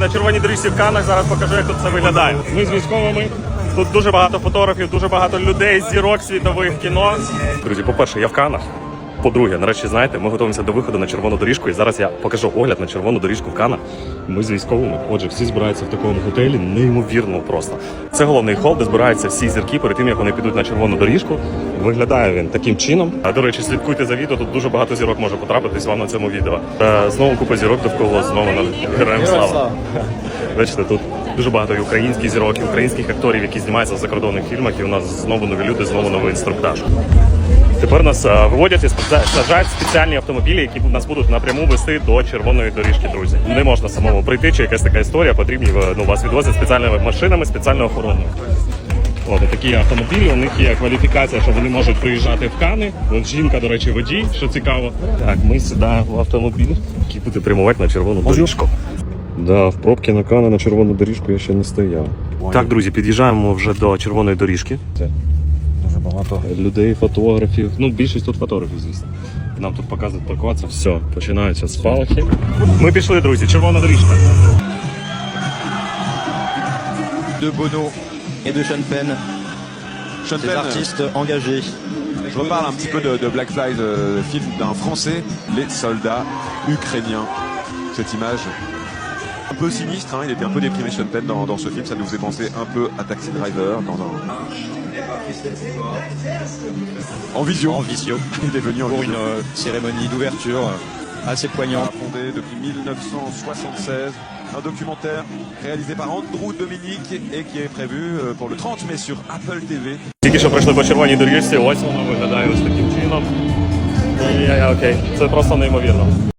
На червоній доріжці в Канах зараз покажу, як тут це виглядає. Ми з військовими. Тут дуже багато фотографів, дуже багато людей, зірок світових кіно. Друзі, по-перше, я в Канах. По-друге, нарешті знаєте, ми готуємося до виходу на червону доріжку, і зараз я покажу огляд на червону доріжку в Канах. Ми з військовими. Отже, всі збираються в такому готелі, неймовірно просто. Це головний хол, де збираються всі зірки перед тим, як вони підуть на червону доріжку. Виглядає він таким чином. А до речі, слідкуйте за відео. Тут дуже багато зірок може потрапитись вам на цьому відео. Е, знову купа зірок довкола знову на героям слава. Бачите, тут дуже багато і українських зірок, і українських акторів, які знімаються в закордонних фільмах. І у нас знову нові люди, знову новий інструктаж. Тепер нас е, виводять і саджають спеціальні автомобілі, які нас будуть напряму вести до червоної доріжки, друзі. Не можна самому прийти, чи якась така історія, потрібні е, ну, вас відвозять спеціальними машинами, спеціально охоронними. От такі автомобілі, у них є кваліфікація, що вони можуть приїжджати в Кани. От жінка, до речі, водій, що цікаво. Так, ми сідаємо в автомобіль, який буде прямувати на червону доріжку. Да, в пробки на Кани на червону доріжку я ще не стояв. Так, друзі, під'їжджаємо вже до червоної доріжки. Це Дуже багато. людей, фотографів. Ну, більшість тут фотографів, звісно. Нам тут показують паркуватися. Все, починаються спалахи. Ми пішли, друзі, червона доріжка. de Bono, et de Sean Penn, Sean des Penn. artistes engagés. Je reparle un petit peu de, de Black Flag, euh, film d'un Français, les soldats ukrainiens. Cette image un peu sinistre, hein, il était un peu déprimé Sean Penn dans, dans ce film, ça nous faisait penser un peu à Taxi Driver dans un... En visio. En visio. Il est venu en pour visio. une euh, cérémonie d'ouverture euh, assez poignante. Fondé depuis 1976, un documentaire réalisé par Andrew Dominique et qui est prévu euh, pour le 30 mai sur Apple TV. Тільки що пройшли по червоній доріжці, ось воно виглядає ось таким чином. І, я- я- окей, це просто неймовірно.